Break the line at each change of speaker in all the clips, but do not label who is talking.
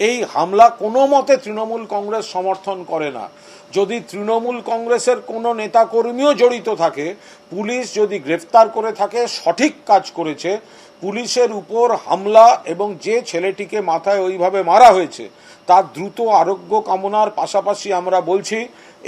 এই হামলা কোনো মতে তৃণমূল কংগ্রেস সমর্থন করে না। যদি তৃণমূল কংগ্রেসের কোনো নেতাকর্মীও জড়িত থাকে, পুলিশ যদি গ্রেফতার করে থাকে, সঠিক কাজ করেছে, পুলিশের উপর হামলা এবং যে ছেলেটিকে মাথায় ওইভাবে মারা হয়েছে, তার দ্রুত আরোগ্য কামনার পাশাপাশি আমরা বলছি,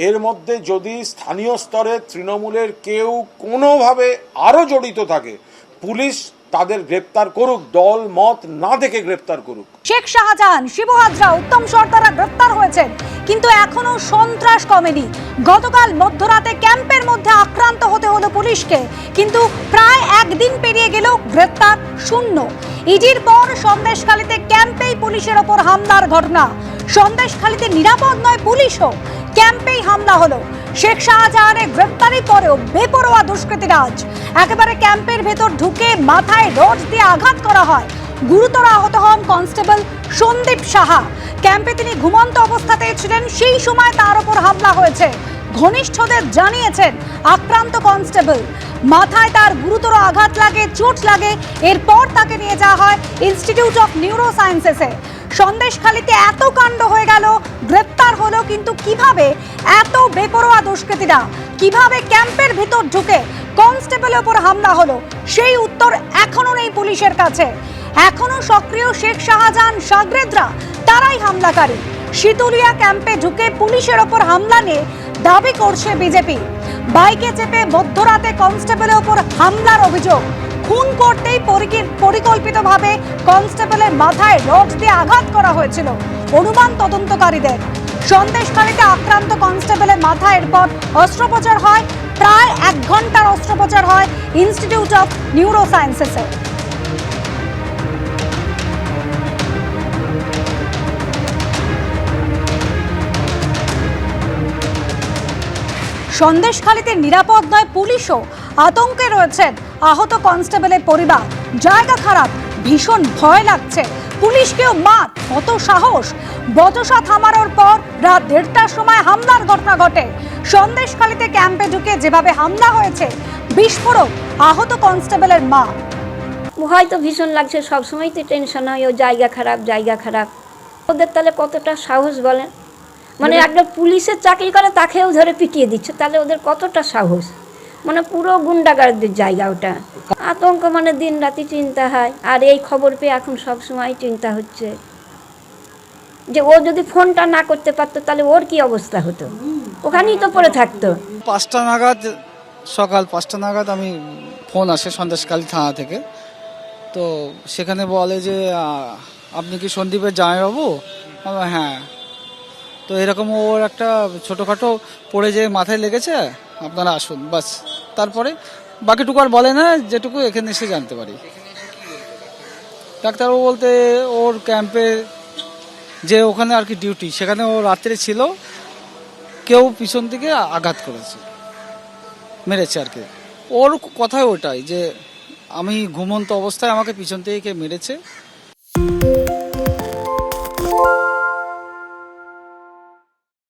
এর মধ্যে যদি স্থানীয় স্তরে তৃণমূলের কেউ কোনোভাবে আরও জড়িত থাকে, পুলিশ তাদের গ্রেপ্তার করুক, দল, মত না দেখে গ্রেপ্তার করুক।
শেখ শাহজাহান, শিবু হাজরা, উত্তম সর্দারা গ্রেপ্তার হয়েছেন। কিন্তু এখনও সন্ত্রাস কমেনি। গতকাল মধ্যরাতে ক্যাম্পের মধ্যে আক্রান্ত হতে হলো পুলিশকে। কিন্তু প্রায় একদিন পেরিয়ে গেলেও গ্রেপ্তার শূন্য। ইডির পর সন্দেশখালীতে ক্যাম্পেই পুলিশের ওপর হামলার ঘটনা। সন্দেশখালীতে নিরাপদ নয় পুলিশও। ক্যাম্পেই হামলা হলো। শেখ শাহজাহানের গ্রেপ্তারির পরেও বেপরোয়া দুষ্কৃতীরাজ। একেবারে ক্যাম্পের ভেতর ঢুকে মাথায় রড দিয়ে আঘাত করা হয়। গুরুতর আহত হন কনস্টেবল সন্দীপ সাহা। ক্যাম্পে তিনি ঘুমন্ত অবস্থাতে ছিলেন, সেই সময় তার উপর হামলা হয়েছে। ঘনিষ্ঠদের জানিয়েছেন আক্রান্ত কনস্টেবল। মাথায় তার গুরুতর আঘাত লাগে, চোট লাগে, এরপর তাকে নিয়ে যাওয়া হয় ইনস্টিটিউট অফ নিউরো সায়েন্সেসে সন্দেশখালিতে এত কাণ্ড হয়ে গেল, গ্রেপ্তার হলো, কিন্তু কীভাবে এত বেপরোয়া দুষ্কৃতীরা? কীভাবে ক্যাম্পের ভিতর ঢুকে কনস্টেবলের ওপর হামলা হলো? সেই উত্তর এখনও নেই পুলিশের কাছে। এখনও সক্রিয় শেখ শাহজাহান, সাগরেদরা, তারাই হামলাকারী। শীতুলিয়া ক্যাম্পে ঢুকে পুলিশের ওপর হামলা নিয়ে দাবি করছে বিজেপি। বাইকে চেপে মধ্যরাতে কনস্টেবলের ওপর হামলার অভিযোগ। খুন করতেই পরিকি- পরিকল্পিতভাবে কনস্টেবলের মাথায় রড দিয়ে আঘাত করা হয়েছিল। অনুমান তদন্তকারীদের। সন্দেশখালীতে আক্রান্ত কনস্টেবলের মাথা, এরপর অস্ত্রোপচার হয়। প্রায় এক ঘণ্টার অস্ত্রোপচার হয় ইনস্টিটিউট অফ নিউরো সায়েন্সেসে সন্দেশখালীতে নিরাপদ নয়, পুলিশও আতঙ্কে রয়েছেন আহত কনস্টেবলের পরিবার। জায়গা খারাপ, ভীষণ ভয় লাগছে। পুলিশকেও মার কত সাহস। বচসা থামানোর পর রাত দেড়টার সময় হামলার ঘটনা ঘটে। সন্দেশখালীতে ক্যাম্পে ঢুকে যেভাবে হামলা হয়েছে বিস্ফোরক আহত কনস্টেবলের মা।
হয়তো ভীষণ লাগছে সবসময় তো টেনশন হয় ও জায়গা খারাপ জায়গা খারাপ। ওদের তাহলে কতটা সাহস বলেন? মানে একটা পুলিশের চাকরি করে তাকেও ধরে পিটিয়ে দিচ্ছে তাহলে ওদের কতটা সাহস? মানে পুরো গুন্ডাগারদের জায়গা ওটা। আতঙ্ক মানে দিন রাতি চিন্তা হয়। আর এই খবর পেয়ে এখন সব সময় চিন্তা হচ্ছে। যে ও যদি ফোনটা না করতে পারতো, তাহলে ওর কি অবস্থা হতো? ওখানেই তো পড়ে থাকতো।
পাঁচটা নাগাদ, সকাল পাঁচটা নাগাদ আমি ফোন আসে সন্দেশকালী থানা থেকে। তো সেখানে বলে যে আপনি কি সন্দীপের জামাইবাবু? হ্যাঁ। তো এরকম ওর একটা ছোটোখাটো পড়ে যে মাথায় লেগেছে। আপনারা আসুন, বাস। তারপরে বাকিটুকু আর বলে না, যেটুকু এখানে এসে জানতে পারি। ডাক্তারবাবু বলতে ওর ক্যাম্পে যে ওখানে আর কি ডিউটি সেখানে ও রাত্রে ছিল, কেউ পিছন থেকে আঘাত করেছে, মেরেছে আর কি। ওর কথাই ওটাই যে, আমি ঘুমন্ত অবস্থায় আমাকে পিছন থেকে কে মেরেছে।